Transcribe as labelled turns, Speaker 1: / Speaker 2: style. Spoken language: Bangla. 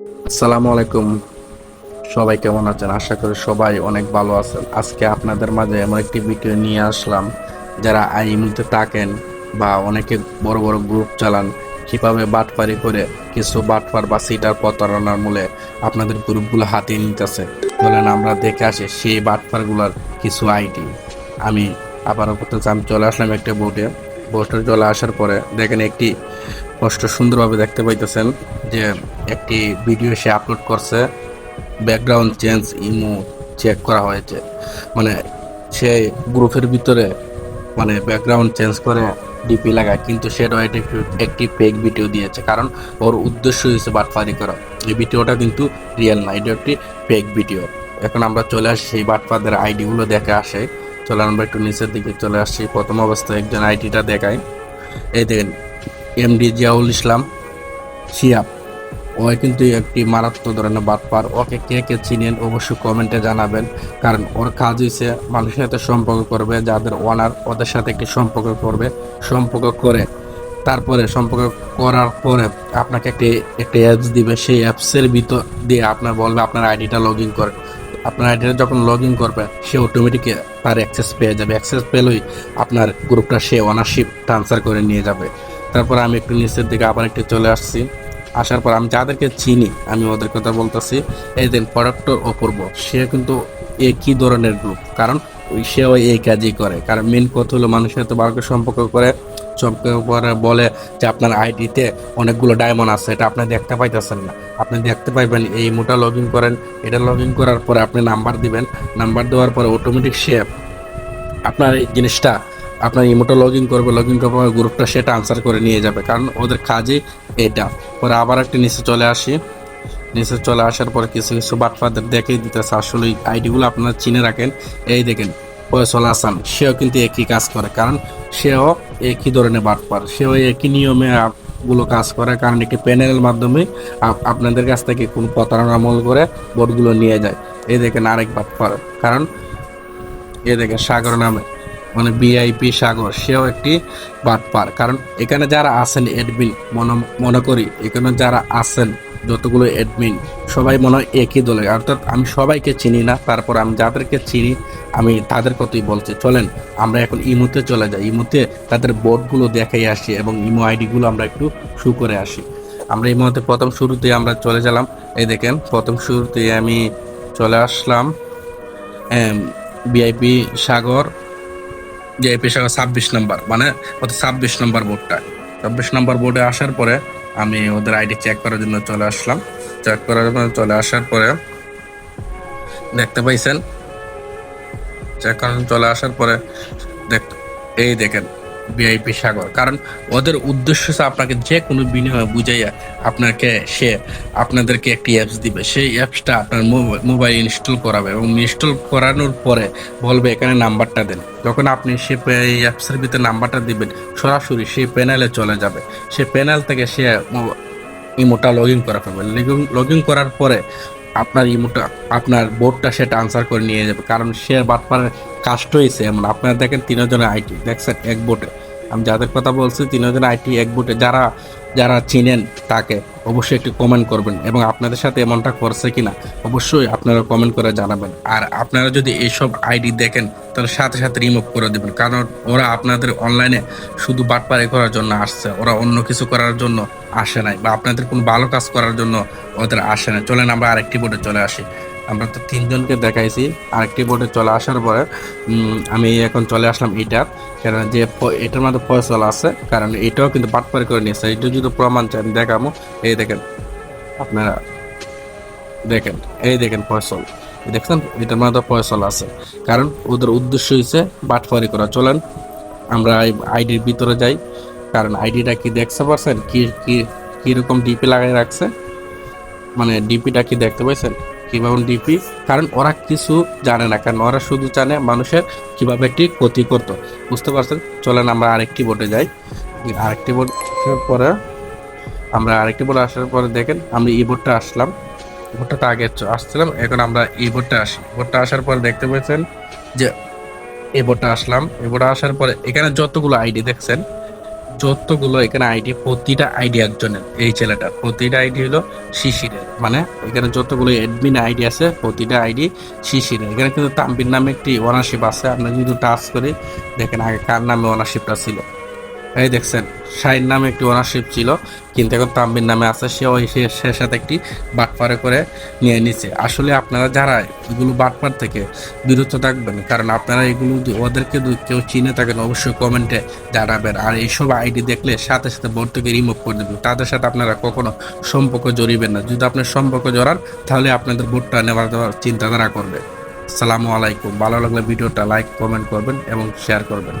Speaker 1: আসসালামু আলাইকুম। সবাই কেমন আছেন? আশা করি সবাই অনেক ভালো আছেন। আজকে আপনাদের মাঝে এমন একটি ভিডিও নিয়ে আসলাম। যারা আইমুতে থাকেন বা অনেকে বড় বড় গ্রুপ চালান, কীভাবে বাটপারি করে কিছু বাটপার বা সিটার প্রতারণার মূলে আপনাদের গ্রুপগুলো হাতিয়ে নিতেছে বলেন আমরা দেখে আসি সেই বাটপারগুলোর কিছু আইডি আমি আবারও করতে আমি চলে আসলাম একটা বোটে বোটে চলে আসার পরে দেখেন একটি স্পষ্ট সুন্দরভাবে দেখতে পাইতেছেন যে একটি ভিডিও সে আপলোড করছে ব্যাকগ্রাউন্ড চেঞ্জ ইমো চেক করা হয়েছে। মানে সে গ্রুপের ভিতরে মানে ব্যাকগ্রাউন্ড চেঞ্জ করে ডিপি লাগায়, কিন্তু সেটা এটা একটু, একটি ফেক ভিডিও দিয়েছে। কারণ ওর উদ্দেশ্য হয়েছে বাটপারি করা। এই ভিডিওটা কিন্তু রিয়েল না, এটা একটি ফেক ভিডিও এখন আমরা চলে আসি সেই বাটপাদের আইডিগুলো দেখে আসে। চলে আমরা একটু নিচের দিকে চলে আসছি। প্রথম অবস্থায় একজন আইডিটা দেখায় এই দেখেন এমডি জিয়াউল ইসলাম শিয়াব ও কিন্তু একটি মারাত্মক ধরনের বাটপার। ওকে কে কে চিনেন অবশ্যই কমেন্টে জানাবেন, কারণ ওর কাজ হয়েছে মানুষের সাথে সম্পর্ক করবে, যাদের ওনার ওদের সাথে একটি সম্পর্ক করবে, সম্পর্ক করে। তারপরে সম্পর্ক করার পরে আপনাকে একটি একটি অ্যাপস দিবে। সেই অ্যাপসের ভিতর দিয়ে আপনার বলবে আপনার আইডিটা লগ ইন করে। আপনার আইডিটা যখন লগ ইন করবে, সে অটোমেটিক তার অ্যাক্সেস পেয়ে যাবে। অ্যাক্সেস পেলেই আপনার গ্রুপটা সে ওনারশিপ ট্রান্সফার করে নিয়ে যাবে। তারপর আমি একটু নিচের দিকে আবার একটু চলে আসছি। আসার পর আমি যাদেরকে চিনি, আমি ওদের কথা বলতেছি, এই দিন প্রোডাক্টর অপূর্ব সে কিন্তু একই ধরনের গ্রুপ কারণ ওই সেও এই কাজই করে। কারণ মেন কথা হলো মানুষের সাথে বারোকে সম্পর্ক করে, সম্পর্ক বলে যে আপনার আইডিতে অনেকগুলো ডায়মন্ড আছে, এটা আপনি দেখতে পাইতেছেন না। আপনি দেখতে পাইবেন, এই মোটা লগ ইন করেন, এটা লগ ইন করার পরে আপনি নাম্বার দিবেন। নাম্বার দেওয়ার পরে অটোমেটিক সে আপনার এই জিনিসটা আপনার ইমোটা লগ ইন করবে লগ ইন করার পরে গ্রুপটা সেটা আনসার করে নিয়ে যাবে। কারণ ওদের কাজই এটা। পরে আবার একটা নিচে চলে আসি। নিচে চলে আসার পরে কিছু কিছু বাটফাদের দেখেই দিতেছে, আসলে আইডিগুলো আপনারা চিনে রাখেন। এই দেখেন, ফয়সল হাসান, সেও কিন্তু একই কাজ করে। কারণ সেও একই ধরনের বাটপার। সেও একই নিয়মে গুলো কাজ করে, কারণ একটি প্যানেলের মাধ্যমে আপনাদের কাছ থেকে কোনো প্রতারণামূল করে বোর্ডগুলো নিয়ে যায়। এই দেখেন আরেক বাটপার। কারণ এ দেখেন সাগর নামে। মানে বিআইপি সাগর, সেও একটি বাটপার কারণ এখানে যারা আছেন অ্যাডমিন মনে মনে করি, এখানে যারা আছেন, যতগুলো অ্যাডমিন সবাই মনে হয় একই দলে অর্থাৎ আমি সবাইকে চিনি না, তারপর আমি যাদেরকে চিনি, আমি তাদের কথাই বলছি। চলেন, আমরা এখন ইমুতে চলে যাই। ইমুতে তাদের বোর্ডগুলো দেখাই আসি এবং ইমো আইডিগুলো আমরা একটু শু করে আসি। আমরা এই মুহূর্তে প্রথম শুরুতে আমরা চলে গেলাম। এই দেখেন, প্রথম শুরুতে আমি চলে আসলাম। বিআইপি সাগর ভিআইপি পেশা ছাব্বিশ নাম্বার মানে ওদের ছাব্বিশ নাম্বার বোর্ডটা। ছাব্বিশ নাম্বার বোর্ডে আসার পরে আমি ওদের আইডি চেক করার জন্য চলে আসলাম। চেক করার জন্য চলে আসার পরে দেখতে পাইছেন? চেক করার জন্য চলে আসার পরে দেখ এই দেখেন ভিআইপি সাগর। কারণ ওদের উদ্দেশ্য হচ্ছে আপনাকে যে কোনো বিনিময়ে বুঝাইয়া আপনাকে সে আপনাদেরকে একটি অ্যাপস দিবে। সেই অ্যাপসটা আপনার মোবাইল ইনস্টল করাবে এবং ইনস্টল করানোর পরে বলবে এখানে নাম্বারটা দেন। যখন আপনি সে অ্যাপসের ভিতরে নাম্বারটা দিবেন, সরাসরি সেই প্যানেলে চলে যাবে। সে প্যানেল থেকে সে ইমোটা লগ ইন করা ফেলবে লগ ইন করার পরে আপনার ইমোটা, আপনার বোর্ডটা সেটা আনসার করে নিয়ে যাবে। কারণ সে বাটপার কাস্ট হয়েছে। এমন আপনারা দেখেন তিনজনের আইটি, দেখছেন এক বোটে আমি যাদের কথা বলছি, তিনজনের আইটি এক বোটে যারা যারা চিনেন তাকে অবশ্যই একটু কমেন্ট করবেন এবং আপনাদের সাথে এমনটা করছে কিনা, অবশ্যই আপনারা কমেন্ট করে জানাবেন। আর আপনারা যদি এইসব আইডি দেখেন, তাহলে সাথে সাথে রিমুভ করে দেবেন। কারণ ওরা আপনাদের অনলাইনে শুধু বাটপারি করার জন্য আসছে, ওরা অন্য কিছু করার জন্য আসে নাই বা আপনাদের কোনো ভালো কাজ করার জন্য ওদের আসে না চলেন আমরা আরেকটি বোর্ডে চলে আসি। আমরা তো তিনজনকে দেখাইছি। আরেকটি বোর্ডে চলে আসার পরে আমি এখন চলে আসলাম এটার কারণ যে এটার মধ্যে ফয়সল আছে, কারণ এটাও কিন্তু বাটপারি করে নিয়েছে। এটা যদি প্রমাণ চান দেখামো। এই দেখেন, আপনারা দেখেন, এই দেখেন ফয়সল দেখছেন? এটার মধ্যে ফয়সল আছে। কারণ ওদের উদ্দেশ্য হচ্ছে বাটপারি করা। চলেন, আমরা আইডির ভিতরে যাই। কারণ আইডিটা কি দেখতে পারছেন? কি কি, কীরকম ডিপি লাগাই রাখছে? মানে ডিপিটা কি দেখতে পাইছেন? কীভাবে ডিপি? কারণ ওরা কিছু জানে না, কারণ ওরা শুধু জানে মানুষের কীভাবে একটি ক্ষতি করতো। বুঝতে পারছেন? চলেন আমরা আরেকটি বোটে যাই। আরেকটি আসার পরে, আমরা আরেকটি বোট আসার পরে দেখেন, আমরা এই বোটটা আসলাম। তো আগে আসছিলাম, এখন আমরা এই বোর্ডটা আসি। বোর্ডটা আসার পরে দেখতে পেয়েছেন যে, এই বোটটা আসলাম। এই বোটটা আসার পরে এখানে যতগুলো আইডি দেখছেন যতগুলো এখানে আইডি প্রতিটা আইডি একজনের, এই ছেলেটা। প্রতিটা আইডি হলো শিশিরের মানে এখানে যতগুলো অ্যাডমিন আইডি আছে, প্রতিটা আইডি শিশিরের। এখানে কিন্তু তাম্বির নামে একটি ওনারশিপ আছে আমরা যদি টাচ করি দেখেন আগে কার নামে ওনারশিপটা ছিল। এই দেখছেন, শাহিন নামে একটি ওনারশিপ ছিল, কিন্তু এখন তাম্বির নামে আছে সে ওই সে সাথে একটি বাটপারে করে নিয়ে নিছে। আসলে আপনারা যারা এগুলো বাটপার থেকে বিরত থাকবেন, কারণ আপনারা এগুলো ওদেরকে কেউ চিনে থাকেন, অবশ্যই কমেন্টে জানাবেন। আর এইসব আইডি দেখলে সাথে সাথে বোর্ড থেকে রিমুভ করে দেবেন। তাদের সাথে আপনারা কখনো সম্পর্ক জড়িবেন না। যদি আপনার সম্পর্ক জড়ান, তাহলে আপনাদের বোর্ডটা নেওয়ার দেওয়ার চিন্তাধারা করবে। সালামু আলাইকুম। ভালো লাগলে ভিডিওটা লাইক, কমেন্ট করবেন এবং শেয়ার করবেন।